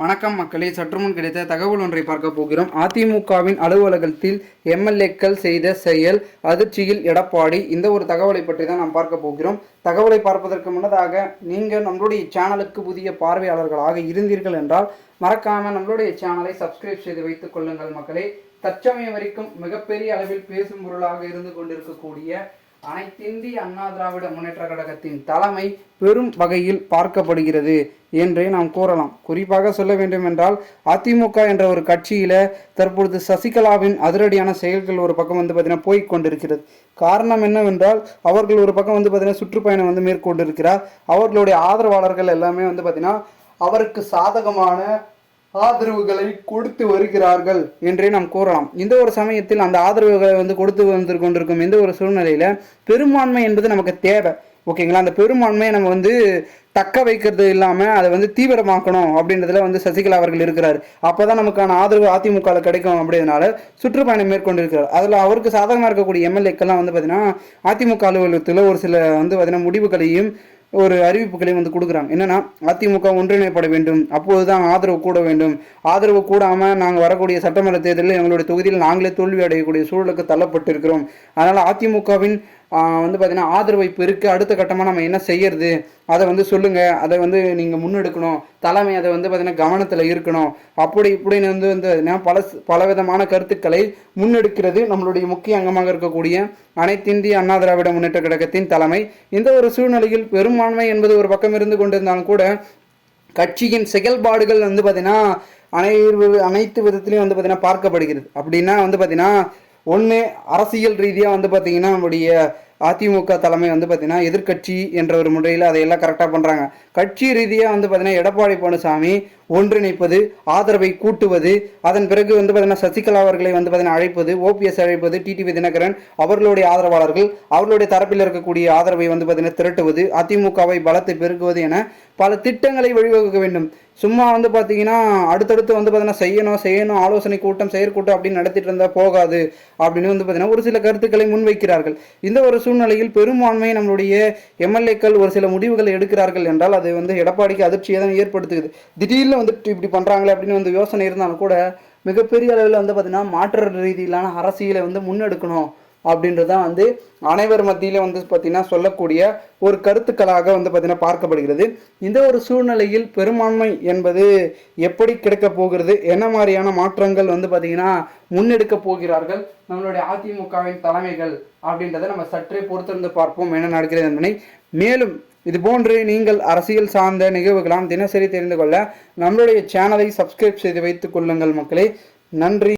வணக்கம் மக்களே. சற்றுமுன் கிடைத்த தகவல் ஒன்றை பார்க்க போகிறோம். அதிமுகவின் அலுவலகத்தில் எம்எல்ஏக்கள் செய்த செயல் அதிர்ச்சியில் எடப்பாடி. இந்த ஒரு தகவலை பற்றி தான் நாம் பார்க்க போகிறோம். தகவலை பார்ப்பதற்கு முன்னதாக நீங்கள் நம்மளுடைய சேனலுக்கு புதிய பார்வையாளர்களாக இருந்தீர்கள் என்றால் மறக்காம நம்மளுடைய சேனலை சப்ஸ்கிரைப் செய்து வைத்துக் கொள்ளுங்கள் மக்களே. தற்சமயம் வரைக்கும் மிகப்பெரிய அளவில் பேசும் பொருளாக இருந்து கொண்டிருக்கக்கூடிய அனைத்திந்திய அண்ணா திராவிட முன்னேற்ற கழகத்தின் தலைமை பெரும் வகையில் பார்க்கப்படுகிறது என்றே நாம் கூறலாம். குறிப்பாக சொல்ல வேண்டும் என்றால் அதிமுக என்ற ஒரு கட்சியில தற்பொழுது சசிகலாவின் அதிரடியான செயல்கள் ஒரு பக்கம் வந்து பார்த்தீங்கன்னா போய் கொண்டிருக்கிறது. காரணம் என்னவென்றால் அவர்கள் ஒரு பக்கம் வந்து பார்த்தீங்கன்னா சுற்றுப்பயணம் வந்து மேற்கொண்டிருக்கிறார். அவர்களுடைய ஆதரவாளர்கள் எல்லாமே வந்து பார்த்தீங்கன்னா அவருக்கு சாதகமான ஆதரவுகளை கொடுத்து வருகிறார்கள் என்றே நாம் கூறலாம். இந்த ஒரு சமயத்தில் அந்த ஆதரவுகளை வந்து கொடுத்து வந்து கொண்டிருக்கும் இந்த ஒரு சூழ்நிலையில பெரும்பான்மை என்பது நமக்கு தேவை. ஓகேங்களா? அந்த பெரும்பான்மையை நம்ம வந்து தக்க வைக்கிறது இல்லாமல் அதை வந்து தீவிரமாக்கணும் அப்படின்றதுல வந்து சசிகலா அவர்கள் இருக்கிறார். அப்போ தான் நமக்கான ஆதரவு அதிமுகவில் கிடைக்கும் அப்படின்றதுனால சுற்றுப்பயணம் மேற்கொண்டிருக்கிறார். அதில் அவருக்கு சாதகமாக இருக்கக்கூடிய எம்எல்ஏக்கெல்லாம் வந்து பார்த்தீங்கன்னா அதிமுக அலுவலகத்தில் ஒரு சில வந்து பார்த்தீங்கன்னா முடிவுகளையும் ஒரு அறிவிப்புகளையும் வந்து கொடுக்குறாங்க. என்னன்னா அதிமுக ஒன்றிணைப்பட வேண்டும். அப்போது தான் ஆதரவு கூட வேண்டும். ஆதரவு கூடாமல் நாங்கள் வரக்கூடிய சட்டமன்ற தேர்தலில் எங்களுடைய தொகுதியில் நாங்களே தோல்வி அடையக்கூடிய சூழலுக்கு தள்ளப்பட்டிருக்கிறோம். அதனால் அதிமுகவின் வந்து பார்த்திங்கன்னா ஆதரவை பெருக்க அடுத்த கட்டமாக நம்ம என்ன செய்யறது? அதை வந்து சொல்லுங்கள் அதை வந்து நீங்கள் முன்னெடுக்கணும். தலைமை அதை வந்து பார்த்தீங்கன்னா கவனத்தில் இருக்கணும். அப்படி இப்படின்னு வந்து வந்து பல பல விதமான கருத்துக்களை முன்னெடுக்கிறது நம்மளுடைய முக்கிய அங்கமாக இருக்கக்கூடிய அனைத்திந்திய அண்ணா திராவிட முன்னேற்ற கழகத்தின் தலைமை. இந்த ஒரு சூழ்நிலையில் பெரும்பான்மை என்பது ஒரு பக்கம் இருந்து கொண்டிருந்தாலும் கூட கட்சியின் செயல்பாடுகள் வந்து பார்த்தீங்கன்னா அனைவரு அனைத்து விதத்துலையும் வந்து பார்த்தீங்கன்னா பார்க்கப்படுகிறது. அப்படின்னா வந்து பார்த்தீங்கன்னா ஒன்று அரசியல் ரீதியாக வந்து பார்த்தீங்கன்னா நம்முடைய அதிமுக தலைமை வந்து பார்த்தீங்கன்னா எதிர்கட்சி என்ற ஒரு முறையில் அதையெல்லாம் கரெக்டாக பண்ணுறாங்க கட்சி ரீதியாக வந்து பார்த்தீங்கன்னா எடப்பாடி பழனிசாமி ஒன்றிணைப்பது ஆதரவை கூட்டுவது அதன் பிறகு வந்து பார்த்தீங்கன்னா சசிகலா அவர்களை வந்து பார்த்தீங்கன்னா அழைப்பது ஓபிஎஸ் அழைப்பது டிடிவி தினகரன் அவர்களுடைய ஆதரவாளர்கள் அவர்களுடைய தரப்பில் இருக்கக்கூடிய ஆதரவை வந்து பார்த்தீங்கன்னா திரட்டுவது அதிமுகவை பலத்தை பெருக்குவது என பல திட்டங்களை வழிவகுக்க வேண்டும். சும்மா வந்து பார்த்தீங்கன்னா அடுத்தடுத்து வந்து பார்த்தீங்கன்னா செய்யணும் செய்யணும் ஆலோசனை கூட்டம் செயற்கூட்டம் அப்படின்னு நடத்திட்டு இருந்தால் போகாது அப்படின்னு வந்து பார்த்தீங்கன்னா ஒரு சில கருத்துக்களை முன்வைக்கிறார்கள். இந்த ஒரு சூழ்நிலையில் பெரும்பான்மை நம்மளுடைய எம்எல்ஏக்கள் ஒரு சில முடிவுகளை எடுக்கிறார்கள் என்றால் அது வந்து எடப்பாடிக்கு அதிர்ச்சியை தான் ஏற்படுத்துகிறது திடீர்னு வந்துட்டு இப்படி பண்ணுறாங்களே அப்படின்னு வந்து யோசனை இருந்தாலும் கூட மிகப்பெரிய அளவில் வந்து பார்த்தீங்கன்னா மாற்று ரீதியிலான அரசியலை வந்து முன்னெடுக்கணும். அப்படின்றது தான் வந்து அனைவர் மத்தியில் வந்து பார்த்திங்கன்னா சொல்லக்கூடிய ஒரு கருத்துக்களாக வந்து பார்த்திங்கன்னா பார்க்கப்படுகிறது. இந்த ஒரு சூழ்நிலையில் பெரும்பான்மை என்பது எப்படி கிடைக்க போகிறது? என்ன மாதிரியான மாற்றங்கள் வந்து பார்த்திங்கன்னா முன்னெடுக்க போகிறார்கள்? நம்மளுடைய அதிமுகவின் தலைமைகள் அப்படின்றத நம்ம சற்றே பொறுத்திருந்து பார்ப்போம். என்ன நடக்கிறது என்பதை. மேலும் இது போன்று நீங்கள் அரசியல் சார்ந்த நிகழ்வுகளாம் தினசரி தெரிந்து கொள்ள நம்மளுடைய சேனலை சப்ஸ்கிரைப் செய்து வைத்துக் கொள்ளுங்கள் மக்களே. நன்றி.